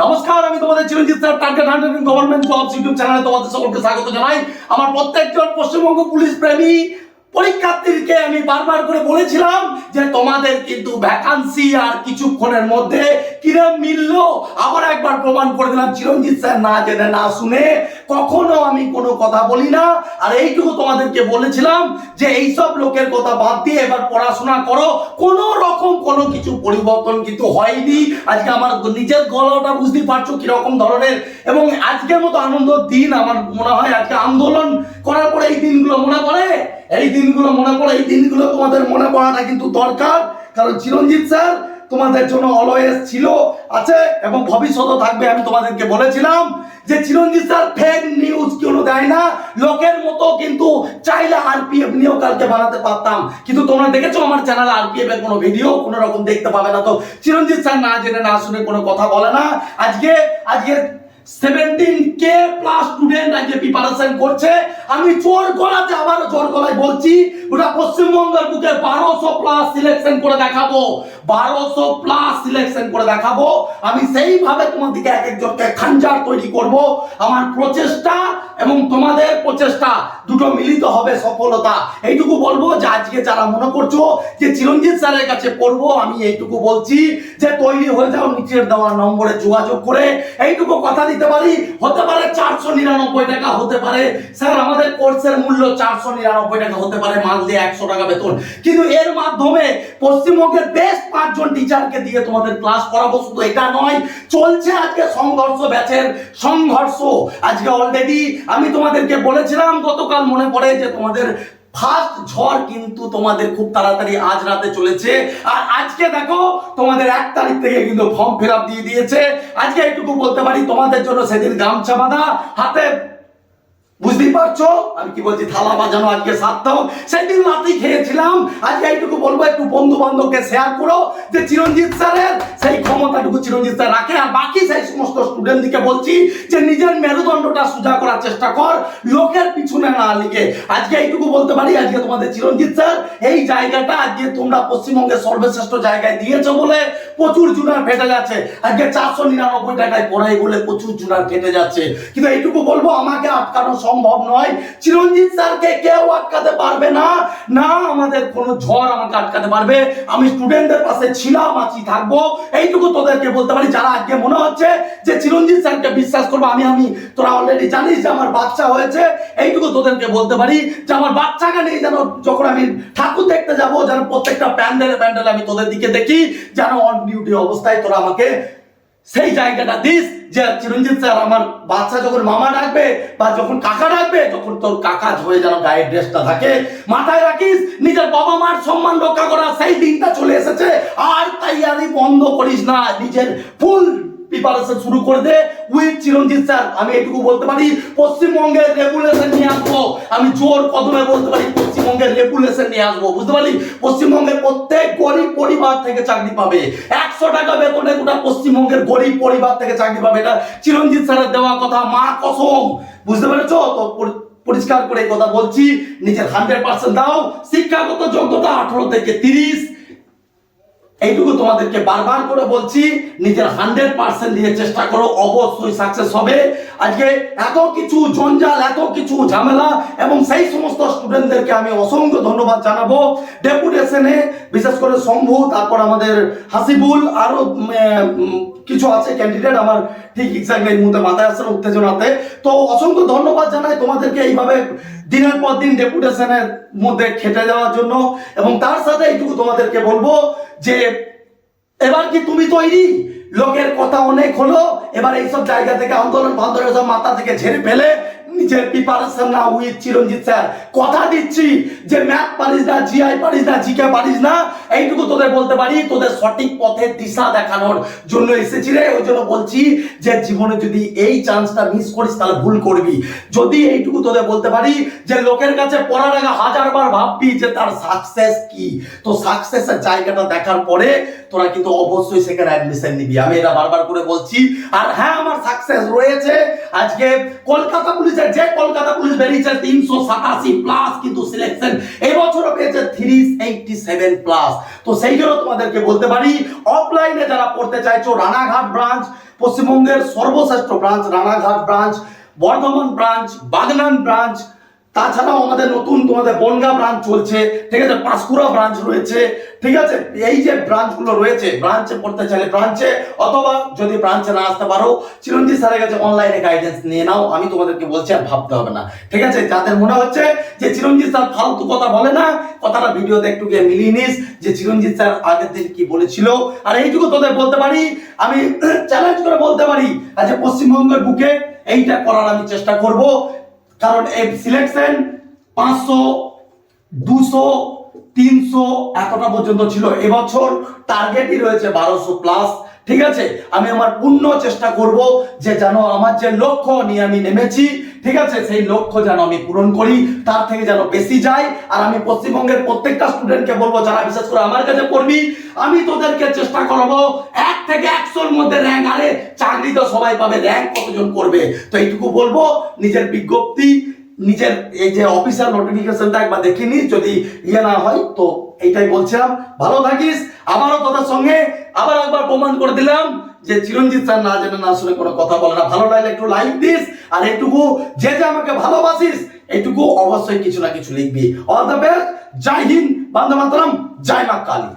নমস্কার, আমি তোমাদের Chiranjit sir, target hundred government job YouTube চ্যানেলে তোমাদের সকলকে স্বাগত জানাই। আমার প্রত্যেকজন পশ্চিমবঙ্গ পুলিশ প্রেমী পরীক্ষার্থীকে আমি বারবার করে বলেছিলাম যে তোমাদের কিন্তু ভ্যাকান্সি আর কিছুক্ষণের মধ্যে কিরম মিললো? আবার একবার প্রমাণ করে দিলাম, চিরঞ্জিত স্যার না জেনে, না শুনে কখনো আমি কোনো কথা বলি না। আর এইটুকু তোমাদেরকে বলেছিলাম যে এইসব লোকের কথা বাদ দিয়ে এবার পড়াশোনা করো। কোনো রকম কোনো কিছু পরিবর্তন কিন্তু হয়নি। আজকে আমার নিজের গলাটা বুঝতে পারছ কীরকম ধরনের। এবং আজকের মতো আনন্দ দিন, আমার মনে হয় আজকে আন্দোলন করার পরে দিনগুলো মনে পড়ে? এই দিনগুলো মনে পড়ে, এই দিনগুলো তোমাদের মনে পড়াটা কিন্তু দরকার। কারণ চিরঞ্জিত স্যার তোমাদের জন্য অলওয়েজ ছিল, আছে এবং ভবিষ্যতে থাকবে, আমি তোমাদেরকে বলেছিলাম যে চিরঞ্জিত স্যার ফেক নিউজ কোনো দেয় না। লোকের মতো কিন্তু চাইলে আরপিএফ নিয়েও কালকে বানাতে পারতাম। কিন্তু তোমরা দেখেছ আমার চ্যানেলে আরপিএফ এর কোনো ভিডিও কোনো রকম দেখতে পাবে না তো। চিরঞ্জিত স্যার না জেনে না শুনে কোনো কথা বলে না। আজকে আজকে সেভেন্টিন কে প্লাস স্টুডেন্ট আজকে প্রিপারেশন করছে। আমি জোর গলাতে আবার জোর গলায় বলছি ওটা পশ্চিমবঙ্গের বুকে বারোশো প্লাস সিলেকশন করে দেখাবো। বারোশো প্লাস সিলেকশন করে দেখাবো। আমি সেইভাবে তোমাদেরকে এক একজনকে খাঞ্জার তৈরি করব। আমার প্রচেষ্টা এবং তোমাদের প্রচেষ্টা দুটো মিলিত হবে সফলতা। এইটুকু বলব যে আজকে যারা মনে করছ যে চিরঞ্জিত স্যারের কাছে পড়ব, আমি এইটুকু বলছি যে তৈরি হয়ে যাও নিচের দেওয়া নম্বরে যোগাযোগ করে। এইটুকু কথা দিতে পারি, হতে পারে চারশো নিরানব্বই টাকা হতে পারে। স্যার, আমাদের কোর্সের মূল্য চারশো নিরানব্বই টাকা হতে পারে একশো টাকা বেতন। কিন্তু এর মাধ্যমে পশ্চিমবঙ্গের বেশ পাঁচজন টিচারকে দিয়ে তোমাদের ক্লাস করাবো শুধু এটা নয়, চলছে আজকে সংঘর্ষ, ব্যাচের সংঘর্ষ। আজকে অলরেডি আমি তোমাদেরকে বলেছিলাম, গতকাল মনে পড়ে যে তোমাদের ফার্স্ট ঝড় কিন্তু তোমাদের খুব তাড়াতাড়ি আজ রাতে চলেছে। আর আজকে দেখো, তোমাদের এক তারিখ থেকে কিন্তু ফর্ম ফিল দিয়ে দিয়েছে। আজকে এইটুকু বলতে পারি, তোমাদের জন্য সেদিন গামছা বাঁধা হাতে বুঝতেই পারছ? আমি কি বলছি, থালা বাজানো আজকে সারতাম সেদিন রাতেই খেয়েছিলাম। আজকে এইটুকু বলব, একটু বন্ধু বান্ধবকে শেয়ার করো যে চিরঞ্জিত স্যারের সেই ক্ষমতাটুকু চিরঞ্জিত স্যার রাখে। আর বাকি সেই সমস্ত স্টুডেন্টদিকে বলছি যে নিজের মেরুদণ্ডটা সোজা করার চেষ্টা কর, লোকের পিছনে না লিখে আজকে এইটুকু বলতে পারি, আজকে তোমাদের চিরঞ্জিত স্যার, এই জায়গাটা আজকে তোমরা পশ্চিমবঙ্গের সর্বশ্রেষ্ঠ জায়গায় দিয়েছ বলে প্রচুর জুনার ফেটে যাচ্ছে। আজকে চারশো নিরানব্বই টাকায় পড়াই বলে প্রচুর জুনার ফেটে যাচ্ছে। কিন্তু এইটুকু বলব, আমাকে আটকানো সম্ভব নয়। চিরঞ্জিত স্যারকে কেউ আটকাতে পারবে না। না, আমাদের কোনো ঝড় আমাকে আটকাতে পারবে। আমি স্টুডেন্টদের পাশে ছিলাম, আছি, থাকব। এইটুকু তোদেরকে বলতে পারি, যারা আজকে মনে হচ্ছে যে চিরঞ্জিত স্যারকে বিশ্বাস করব, আমি আমি, তোরা অলরেডি জানিস যে আমার বাচ্চা হয়েছে। এইটুকু তোদেরকে বলতে পারি যে আমার বাচ্চাকে নিয়ে যেন যখন আমি ঠাকুর দেখতে যাব, যেন প্রত্যেকটা প্যান্ডেলে প্যান্ডেলে আমি তোদের দিকে দেখি, যেন অন ডিউটি অবস্থায় তোরা আমাকে সেই জায়গাটা দিস যে চিরঞ্জিত স্যার আমার বাচ্চা যখন মামা ডাকবে বা যখন কাকা ডাকবে, যখন তোর কাকা হয়ে যেন গায়ের ড্রেসটা থাকে, মাথায় রাখিস, নিজের বাবা মার সম্মান রক্ষা করা সেই দিনটা চলে এসেছে। আর তাই আরই বন্ধ করিস না, নিজের ফুল প্রিপারেশন শুরু করে দে। উইথ চিরঞ্জিত স্যার, আমি এটুকু বলতে পারি, পশ্চিমবঙ্গের রেগুলেশন নিয়ে আসব। আমি জোর কদমে বলতে পারি, পশ্চিমবঙ্গের রেগুলেশন নিয়ে আসব, বুঝতে পারি পশ্চিমবঙ্গের প্রত্যেক গরিব পরিবার থেকে চাকরি পাবে। একশো টাকা বেতনে গোটা পশ্চিমবঙ্গের গরিব পরিবার থেকে চাকরি পাবে। এটা চিরঞ্জিত স্যারের দেওয়া কথা, মা কসম। বুঝতে পেরেছ? তো পরিষ্কার করে কথা বলছি। নিজের হান্ড্রেড পার্সেন্ট দাও। শিক্ষাগত যোগ্যতা আঠারো থেকে তিরিশ। এইটুকু তোমাদেরকে বারবার করে বলছি, নিজের হান্ড্রেড পার্সেন্ট দিয়ে চেষ্টা করো, অবশ্যই সাকসেস হবে। আজকে এত কিছু জঞ্জাল, এত কিছু ঝামেলা, এবং সেই সমস্ত স্টুডেন্টদেরকে আমি অসংখ্য ধন্যবাদ জানাব। ডেপুটেশনে বিশেষ করে শম্ভু, তারপর আমাদের হাসিবুল আরও কিছু আছে ক্যান্ডিডেট আমার ঠিক এক্সাক্টলি এই মুহূর্তে মাথায় আসছে উত্তেজনাতে। তো অসংখ্য ধন্যবাদ জানাই তোমাদেরকে এইভাবে দিনের পর দিন ডেপুটেশনের মধ্যে খেটে যাওয়ার জন্য। এবং তার সাথে এইটুকু তোমাদেরকে বলব যে এবার কি তুমি তৈরি? লোকের কথা অনেক হলো, এবার এইসব জায়গা থেকে আন্দোলন ফান্দোলন সব মাথা থেকে ঝেড়ে ফেলে নিজের প্রিপারেশন না উইথ চিরঞ্জিত স্যার। কথা দিচ্ছি যে ম্যাথ পারিস না জিআই পারিস না জিকে পারিস না, এইটুকু তোদের বলতে পারি, তোদের সঠিক পথের দিশা দেখানোর জন্য এসেছি রে। ওই জন্য বলছি যে জীবনে যদি এই চান্সটা মিস করিস, তাহলে ভুল করবি। যদি এইটুকু তোদের বলতে পারি যে লোকের কাছে পড়ার আগে হাজারবার ভাববি যে তার সাকসেস কি। তো সাকসেসের জায়গাটা দেখার পরে তোরা কিন্তু অবশ্যই সেখানে অ্যাডমিশন নিবি। আমি এটা বারবার করে বলছি। আর হ্যাঁ আমার সাকসেস রয়েছে। আজকে কলকাতা পুলিশের যে কলকাতা পুলিশ বেরিয়েছে তিনশো সাতাশি প্লাস কিন্তু সিলেকশন এবছরও পেয়েছে থ্রি এইটটি সেভেন প্লাস তো সেই জন্য তোমাদেরকে বলতে পারি অফলাইনে যারা পড়তে চাইছো, রানাঘাট ব্রাঞ্চ পশ্চিমবঙ্গের সর্বশ্রেষ্ঠ branch Ranaghat branch Bardhaman branch Bagnan branch তাছাড়াও আমাদের নতুন তোমাদের বনগা ব্রাঞ্চ চলছে, ঠিক আছে? পাঁশকুড়া ব্রাঞ্চ রয়েছে, ঠিক আছে? এই যে ব্রাঞ্চগুলো রয়েছে ব্রাঞ্চে পড়তে চাইলে ব্রাঞ্চে অথবা যদি ব্রাঞ্চে না আসতে পারো, চিরঞ্জিত স্যারের কাছে অনলাইনে গাইডেন্স নিয়ে নাও, আমি তোমাদেরকে বলছি আর ভাবতে হবে না, ঠিক আছে? যাদের মনে হচ্ছে যে চিরঞ্জিত স্যার ফালতু কথা বলে না, কথাটা ভিডিওতে একটু গিয়ে মিলিয়ে নিস, যে চিরঞ্জিত স্যার আগের দিন কি বলেছিল, আর এইটুকু তোদের বলতে পারি, আমি চ্যালেঞ্জ করে বলতে পারি আজ পশ্চিমবঙ্গের বুকে এইটা করার আমি চেষ্টা করব কারণ এই সিলেকশন পাঁচশো দুশো তিনশো এতটা পর্যন্ত ছিল। এবছর টার্গেটই রয়েছে বারোশো প্লাস ঠিক আছে, আমি আমার পূর্ণ চেষ্টা করব যে যেন আমার যে লক্ষ্য নিয়ে আমি নেমেছি, ঠিক আছে, সেই লক্ষ্য যেন আমি পূরণ করি, তার থেকে যেন বেশি যায় আর আমি পশ্চিমবঙ্গের প্রত্যেকটা স্টুডেন্টকে বলব, যারা বিশেষ করে আমার কাছে পড়বি আমি তোদেরকে চেষ্টা করব, এক থেকে একশোর মধ্যে র্যাঙ্ক আরে চাকরি তো সবাই পাবে র্যাঙ্ক কতজন করবে? তো এইটুকু বলব, নিজের বিজ্ঞপ্তি নিজের এই যে অফিসিয়াল নোটিফিকেশনটা একবার দেখে নিস যদি ইয়ে না হয়, তো এইটাই বলছিলাম। ভালো থাকিস, আবারও তোদের সঙ্গে আবার একবার প্রমাণ করে দিলাম যে চিরঞ্জিত স্যার না জেনে না শুনে কোনো কথা বলে না। ভালো লাগলে একটু লাইক দিস, আর এইটুকু যে যে আমাকে ভালোবাসিস, এইটুকু অবশ্যই কিছু না কিছু লিখবি। অল দ্য বেস্ট জয় হিন্দ, বন্দে মাতরম, জয় মা কালী।